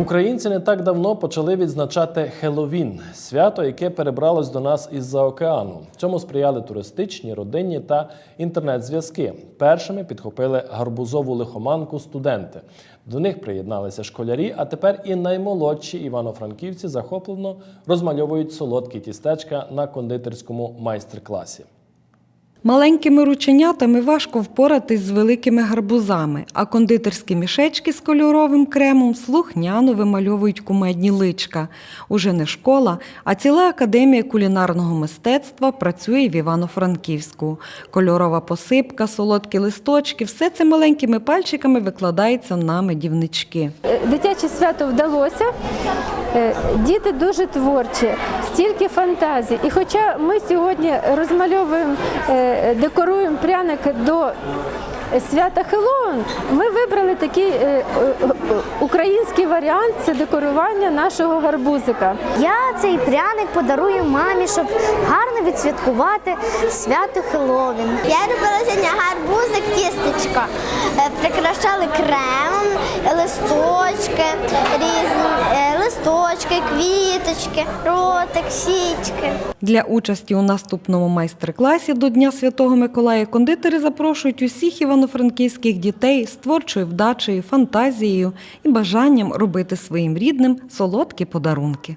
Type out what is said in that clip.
Українці не так давно почали відзначати Хеловін свято, яке перебралось до нас із-за океану. Цьому сприяли туристичні, родинні та інтернет-зв'язки. Першими підхопили гарбузову лихоманку студенти. До них приєдналися школярі, а тепер і наймолодші івано-франківці захоплено розмальовують солодкі тістечка на кондитерському майстер-класі. Маленькими рученятами важко впоратись з великими гарбузами, а кондитерські мішечки з кольоровим кремом слухняно вимальовують кумедні личка. Уже не школа, а ціла академія кулінарного мистецтва працює в Івано-Франківську. Кольорова посипка, солодкі листочки все це маленькими пальчиками викладається на медівнички. Е, Дитяче свято вдалося. Е, Діти дуже творчі, стільки фантазій. І хоча ми сьогодні розмальовуємо, е, декоруємо пряник до свята Хеллоуін, ми вибрали такий е, е, український варіант це декорування нашого гарбузика. Я цей пряник подарую мамі, щоб гарно відсвяткувати свято Хеллоуін. Я робила сьогодні гарбузик, тістечко. Прикрашали кремом, листочки, різні листочки, квіточки, ротик, січки. Для участі у наступному майстер-класі до Дня Святого Миколая кондитери запрошують усіх івано-франківських дітей з творчою вдачею, фантазією і бажанням робити своїм рідним солодкі подарунки.